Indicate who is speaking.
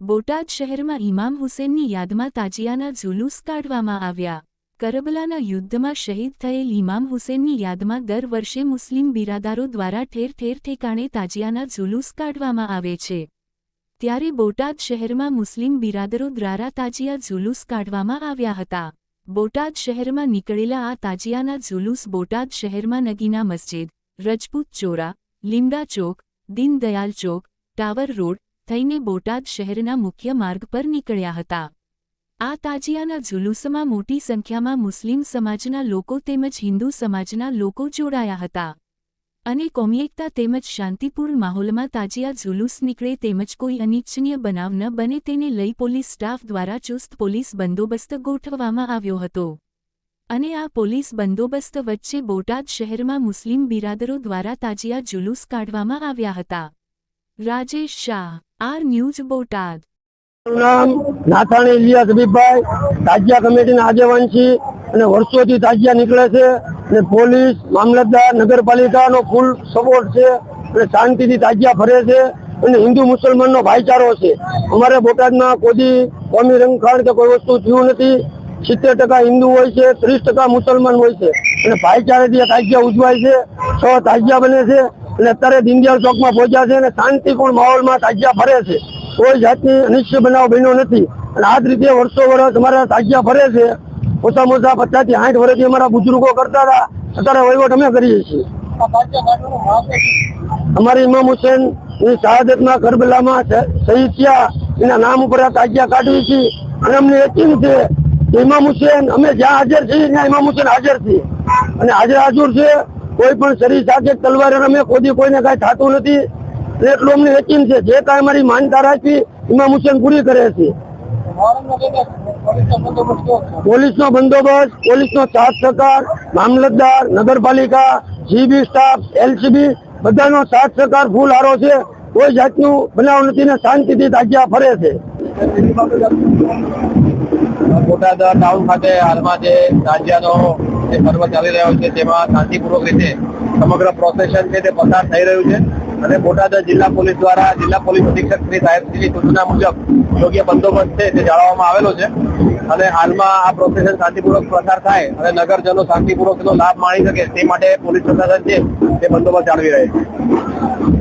Speaker 1: બોટાદ શહેરમાં ઇમામ હુસેનની યાદમાં તાજિયાના જુલુસ કાઢવામાં આવ્યા. કરબલાના યુદ્ધમાં શહીદ થયેલ ઇમામ હુસેનની યાદમાં દર વર્ષે મુસ્લિમ બિરાદારો દ્વારા ઠેર ઠેર ઠેકાણે તાજિયાના જુલુસ કાઢવામાં આવે છે. ત્યારે બોટાદ શહેરમાં મુસ્લિમ બિરાદરો દ્વારા તાજિયા જુલુસ કાઢવામાં આવ્યા હતા. બોટાદ શહેરમાં નીકળેલા આ તાજિયાના જુલુસ બોટાદ શહેરમાં નગીના મસ્જિદ, રજપૂત ચોરા, લીમડા ચોક દીનદયાલ ચોક, ટાવર રોડ થઈને બોટાદ શહેરના મુખ્ય માર્ગ પર નીકળ્યા હતા. આ તાજિયાના જુલુસમાં મોટી સંખ્યામાં મુસ્લિમ સમાજના લોકો તેમજ હિન્દુ સમાજના લોકો જોડાયા હતા. અને કોમિયેકતા તેમજ શાંતિપૂર્ણ માહોલમાં તાજિયા જુલુસ નીકળે તેમજ કોઈ અનિચ્છનીય બનાવ ન બને તેને લઈ પોલીસ સ્ટાફ દ્વારા ચુસ્ત પોલીસ બંદોબસ્ત ગોઠવવામાં આવ્યો હતો. અને આ પોલીસ બંદોબસ્ત વચ્ચે બોટાદ શહેરમાં મુસ્લિમ બિરાદરો દ્વારા તાજિયા જુલુસ કાઢવામાં આવ્યા હતા. Rajesh Shah, R news Botad.
Speaker 2: નામ નાથાણી ઇલિયાસ ભીભાઈ તાજિયા કમિટીના આગેવાન છીએ અને વર્ષોથી તાજિયા નીકળે છે અને પોલીસ, મામલતદાર, નગરપાલિકાનો ફૂલ સપોર્ટ છે અને શાંતિથી તાજિયા ફરે છે અને હિન્દુ મુસલમાનનો ભાઈચારો છે. અમારે બોટાદમાં કોઈ કોમી રંગખાણ કે કોઈ વસ્તુ થયું નથી. સિત્તેર ટકા હિન્દુ હોય છે, ત્રીસ ટકા મુસલમાન હોય છે. અને ભાઈચારેથી તાજિયા ઉજવાય છે. છ તાજિયા બને છે. અને અત્યારે દીનદયાળ ચોકમાં પહોંચ્યા છે અને શાંતિપૂર્ણ માહોલમાં તાજિયા ફરે છે. કોઈ જાતની અનિશ્ચય બનાવ બન્યો નથી. અને આ જ રીતે વર્ષો વર્ષ અમારા તાજિયા ફરે છે. ઓછા પચાસથી આઠ વર્ષથી અમારા બુજુર્ગો કરતા હતા. અત્યારે વહીવટ અમે કરીએ છીએ. અમારી ઇમામ હુસેનની શહાદતમાં કરબલામાં શહીદ થયા. એના નામ ઉપર આ તાજિયા કાઢવી છે. અને અમને યકીન છે ઇમામ હુસેન, અમે જ્યાં હાજર છીએ ત્યાં ઇમામ હુસેન હાજર છીએ અને હાજર હાજર છે કોઈ પણ શરીર સાથે તલવાર રમે કોઈ કોઈને કાંઈ થતું નથી. એટલું અમને યકીન છે, જે કાંઈ અમારી માનતા રાખી, એમાં મુસન પૂરી કરે છે. પોલીસનો બંદોબસ્ત, પોલીસનો સાથ સહકાર, મામલતદાર, નગરપાલિકા જીબી સ્ટાફ એલસીબી બધાનો સાથ સહકાર ફૂલ આરો છે. કોઈ જાતનું બનાવ નથી ને શાંતિથી તાજિયા ફરે છે.
Speaker 3: બોટાદ ટાઉન ખાતે હાલમાં જે રાજ્યનો જે પર્વ ચાલી રહ્યો છે, તેમાં શાંતિપૂર્વક રીતે સમગ્ર પ્રોસેશન છે તે પસાર થઈ રહ્યું છે. અને બોટાદ જિલ્લા પોલીસ દ્વારા જિલ્લા પોલીસ અધિક્ષક શ્રી સાહેબશ્રીની સૂચના મુજબ યોગ્ય બંદોબસ્ત છે તે જાળવવામાં આવેલો છે. અને હાલમાં આ પ્રોસેશન શાંતિપૂર્વક પસાર થાય અને નગરજનો શાંતિપૂર્વકનો લાભ માણી શકે તે માટે પોલીસ પ્રશાસન છે તે બંદોબસ્ત જાળવી રહે છે.